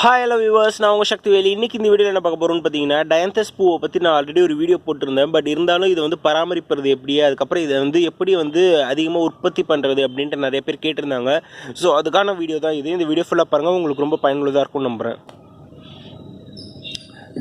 Hi hello viewers நான் உங்கள் சக்தி வேலி. இன்றைக்கி இந்த வீடியோவில் என்ன பார்க்க போகிறோம்னு பார்த்தீங்கன்னா டயந்தஸ் பூவை பற்றி நான் ஆல்ரெடி ஒரு வீடியோ போட்டிருந்தேன். பட் இருந்தாலும் இதை வந்து பராமரிப்பது எப்படி? அதுக்கப்புறம் இதை வந்து எப்படி வந்து அதிகமாக உற்பத்தி பண்ணுறது அப்படின்ட்டு நிறைய பேர் கேட்டிருந்தாங்க. ஸோ அதுக்கான வீடியோ தான் இது. இந்த வீடியோ ஃபுல்லாக பாருங்கள் உங்களுக்கு ரொம்ப பயனுள்ளதாக இருக்கும்னு நம்புகிறேன்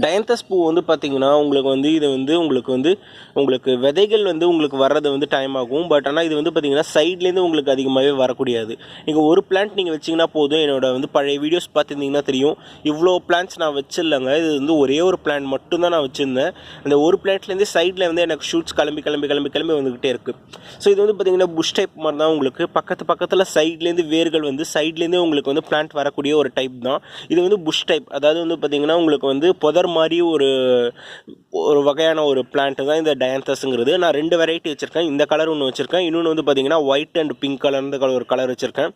டயந்தஸ் பூ வந்து பார்த்திங்கன்னா உங்களுக்கு வந்து இது வந்து உங்களுக்கு வந்து உங்களுக்கு விதைகள் வந்து உங்களுக்கு வர்றது வந்து டைம் ஆகும். பட் ஆனால் இது வந்து பார்த்திங்கன்னா சைட்லேருந்து உங்களுக்கு அதிகமாகவே வரக்கூடியது. நீங்கள் ஒரு பிளான்ட் நீங்கள் வச்சிங்கன்னா போதும். என்னோட வந்து பழைய வீடியோஸ் பார்த்துருந்தீங்கன்னா தெரியும். இவ்வளோ பிளான்ட்ஸ் நான் வச்சிடலங்க இது வந்து ஒரே ஒரு பிளான்ட் மட்டும்தான் நான் வச்சுருந்தேன். அந்த ஒரு பிளான்ட்லேருந்து சைடில் வந்து எனக்கு ஷூட்ஸ் கிளம்பி கிளம்பி கிளம்பி கிளம்பி வந்துக்கிட்டே இருக்குது ஸோ இது வந்து பார்த்தீங்கன்னா புஷ் டைப் மாதிரி தான் உங்களுக்கு. பக்கத்து பக்கத்தில் சைட்லேருந்து வேர்கள் வந்து சைட்லேருந்து உங்களுக்கு வந்து பிளான்ட் வரக்கூடிய ஒரு டைப் தான். இது வந்து புஷ் டைப் அதாவது வந்து பார்த்தீங்கன்னா உங்களுக்கு வந்து புதர் மாதிரி ஒரு ஒரு வகையான ஒரு பிளான்ட்டு தான் இந்த டயந்தஸ்ங்கிறது நான் ரெண்டு வெரைட்டி வச்சுருக்கேன். இந்த கலர் ஒன்று வச்சுருக்கேன். இன்னொன்று வந்து பார்த்தீங்கன்னா ஒயிட் அண்ட் பிங்க் கலர்ந்த கலர் ஒரு கலர் வச்சுருக்கேன்.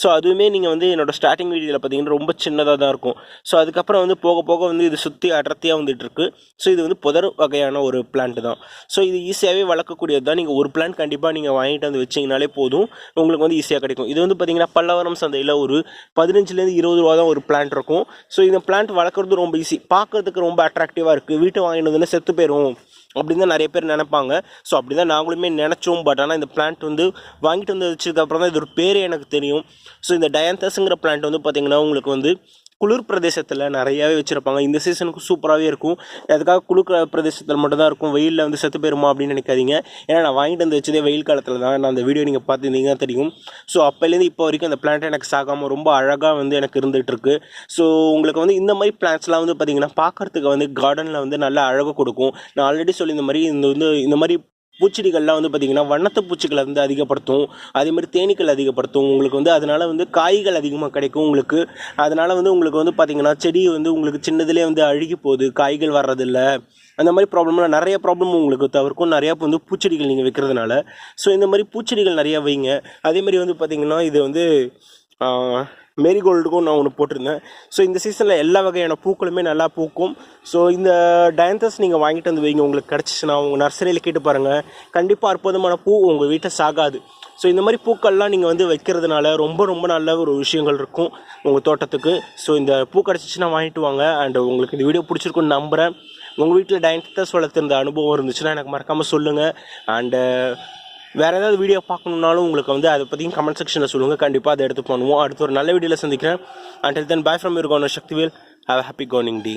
ஸோ அதுவுமே நீங்கள் வந்து என்னோடய ஸ்டார்டிங் வீடியோவில் பார்த்தீங்கன்னா ரொம்ப சின்னதாக தான் இருக்கும். ஸோ அதுக்கப்புறம் வந்து போக போக வந்து இது சுற்றி அடர்த்தியாக வந்துட்டு இருக்கு ஸோ இது வந்து புதர் வகையான ஒரு பிளான்ட் தான். ஸோ இது ஈஸியாகவே வளர்க்கக்கூடியது தான். நீங்கள் ஒரு பிளான்ட் கண்டிப்பாக நீங்கள் வாங்கிட்டு வந்து வச்சிங்கனாலே போதும். உங்களுக்கு வந்து ஈஸியாக கிடைக்கும். இது வந்து பார்த்தீங்கன்னா பல்லவரம் சந்தையில் ஒரு பதினஞ்சுலேருந்து இருபது ரூபா தான் ஒரு பிளான்ட் இருக்கும். ஸோ இந்த பிளான்ட் வளர்க்குறது ரொம்ப ஈஸி பார்க்கறதுக்கு ரொம்ப அட்ராக்டிவாக இருக்குது வீட்டு வாங்கினதுன்னு செத்து போயிடும் அப்படின்னு தான் நிறைய பேர் நினைப்பாங்க. ஸோ அப்படி தான் நாங்களுமே நினச்சோம். பட் ஆனால் இந்த பிளான்ட் வந்து வாங்கிட்டு வந்து வச்சதுக்கப்புறம் தான் இது ஒரு பேர் எனக்கு தெரியும். ஸோ இந்த டயந்தஸுங்கிற பிளான்ட் வந்து பார்த்திங்கன்னா உங்களுக்கு வந்து குளிர் பிரதேசத்தில் நிறையாவே வச்சுருப்பாங்க. இந்த சீசனுக்கு சூப்பராகவே இருக்கும். அதுக்காக குளிர் பிரதேசத்தில் மட்டும்தான் இருக்கும். வெயிலில் வந்து செத்து போயிருமா அப்படின்னு நினைக்காதீங்க. ஏன்னா நான் வாங்கிட்டு வந்து வச்சதே வெயில் காலத்தில் தான் நான் அந்த வீடியோ நீங்கள் பார்த்துருந்தீங்கன்னா தெரியும். ஸோ அப்போலேருந்து இப்போ வரைக்கும் அந்த பிளான்ட் எனக்கு சாகாமல் ரொம்ப அழகாக வந்து எனக்கு இருந்துகிட்ருக்கு ஸோ உங்களுக்கு வந்து இந்த மாதிரி பிளான்ட்ஸ்லாம் வந்து பார்த்திங்கன்னா பார்க்குறதுக்கு வந்து கார்டனில் வந்து நல்ல அழகாக கொடுக்கும். நான் ஆல்ரெடி சொல்லி இந்த மாதிரி இந்த வந்து இந்த மாதிரி பூச்செடிகள்லாம் வந்து பார்த்திங்கன்னா வண்ணத்து பூச்சிகளை வந்து அதிகப்படுத்தும். அதே மாதிரி தேனீக்கள் அதிகப்படுத்தும். உங்களுக்கு வந்து அதனால் வந்து காய்கள் அதிகமாக கிடைக்கும் உங்களுக்கு. அதனால் வந்து உங்களுக்கு வந்து பார்த்திங்கன்னா செடி வந்து உங்களுக்கு சின்னதுலேயே வந்து அழுகி போகுது. காய்கள் வர்றதில்ல. அந்த மாதிரி ப்ராப்ளம்லாம் நிறைய ப்ராப்ளம் உங்களுக்கு தவிர்க்கும். நிறையா வந்து பூச்செடிகள் நீங்கள் வைக்கிறதுனால. ஸோ இந்த மாதிரி பூச்செடிகள் நிறையா வைங்க. அதே மாதிரி வந்து பார்த்திங்கன்னா இது வந்து மேரிகோல்டுக்கும் நான் ஒன்று போட்டிருந்தேன். ஸோ இந்த சீசனில் எல்லா வகையான பூக்களுமே நல்லா பூக்கும். ஸோ இந்த டயந்தஸ் நீங்கள் வாங்கிட்டு வந்து வைங்க. உங்களுக்கு கிடச்சிச்சுன்னா உங்கள் நர்சரியில் கேட்டு பாருங்கள் கண்டிப்பாக அற்புதமான பூ உங்கள் வீட்டை சாகாது. ஸோ இந்த மாதிரி பூக்கள்லாம் நீங்கள் வந்து வைக்கிறதுனால ரொம்ப ரொம்ப நல்ல ஒரு விஷயங்கள் இருக்கும் உங்கள் தோட்டத்துக்கு. ஸோ இந்த பூ கிடச்சிச்சின்னா வாங்கிட்டு வாங்க. அண்ட் உங்களுக்கு இந்த வீடியோ பிடிச்சிருக்குன்னு நம்புகிறேன் உங்கள் வீட்டில் டயந்தஸ் வளர்த்துருந்த அனுபவம் இருந்துச்சுன்னா எனக்கு மறக்காமல் சொல்லுங்கள் அண்டு வேறு ஏதாவது வீடியோ பார்க்கணுன்னாலும் உங்களுக்கு வந்து அதை பற்றியும் கமெண்ட் செக்ஷனில் சொல்லுங்கள் கண்டிப்பாக அதை எடுத்து பண்ணுவோம். அடுத்து ஒரு நல்ல வீடியோவில் சந்திக்கிறேன். Until then bye from your governor Sakthivel have happy cooking D